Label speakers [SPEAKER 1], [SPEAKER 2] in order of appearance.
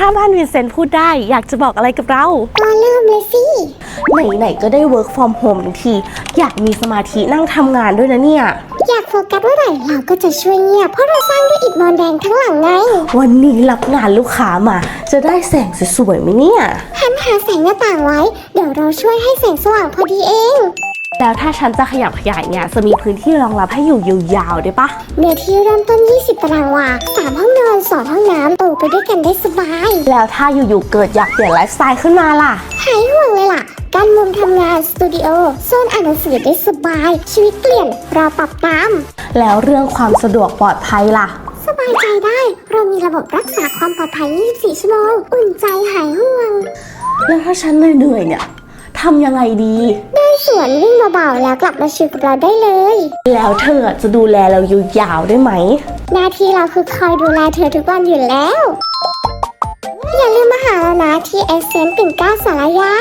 [SPEAKER 1] ถ้าบ้านวินเซนต์พูดได้อยากจะบอกอะไรกับเรา
[SPEAKER 2] ก็เริ่มเลยสิ
[SPEAKER 1] ไหนๆก็ได้ work from home ทั้งที อยากมีสมาธินั่งทำงานด้วยนะเนี่ย
[SPEAKER 2] อยากโฟกัสเมื่อไหร่เราก็จะช่วยเงียบเพราะเราสร้างด้วยอิฐมอนแดงทั้งหลังไง
[SPEAKER 1] วันนี้รับงานลูกค้ามา จะได้แสงสวยๆไหมเนี่ย
[SPEAKER 2] หันหาแสงหน้าต่างไว้ เดี๋ยวเราช่วยให้แสงสว่างพอดีเอง
[SPEAKER 1] แล้วถ้าฉันจะขยับขยายเนี่ยจะมีพื้นที่รองรับให้อยู่ยาวๆได้ปะ
[SPEAKER 2] เนื้อที่เริ่มต้น 20 ตารางวา 3 ห้องนอน 2 ห้อง น้ำโตไปด้วยกันได้สบาย
[SPEAKER 1] แล้วถ้าอยู่ๆเกิดอยากเปลี่ยนไลฟ์สไตล์ขึ้นมาล่ะ
[SPEAKER 2] หายห่วงเลยล่ะ การมุมทำงานสตูดิโอโซนอ่านหนังสือได้สบาย ชีวิตเปลี่ยนเราปรับตาม
[SPEAKER 1] แล้วเรื่องความสะดวกปลอดภัยล่ะ
[SPEAKER 2] สบายใจได้ เรามีระบบรักษาความปลอดภัย 24 ชั่วโมง อุ่นใจหายห่วง
[SPEAKER 1] แล้วถ้าฉันเหนื่อยๆเนี่ยทำยังไงดี
[SPEAKER 2] ได้สวนวิ่งเบาๆแล้วกลับมาชิลกับเราได้เลย
[SPEAKER 1] แล้วเธอจะดูแลเรายาวๆได้ไหม
[SPEAKER 2] หน้าที่เราคือคอยดูแลเธอทุกวันอยู่แล้ว อย่าลืมมาหาเรานะที่เอเซนต์ปิ่นเกล้าสารยา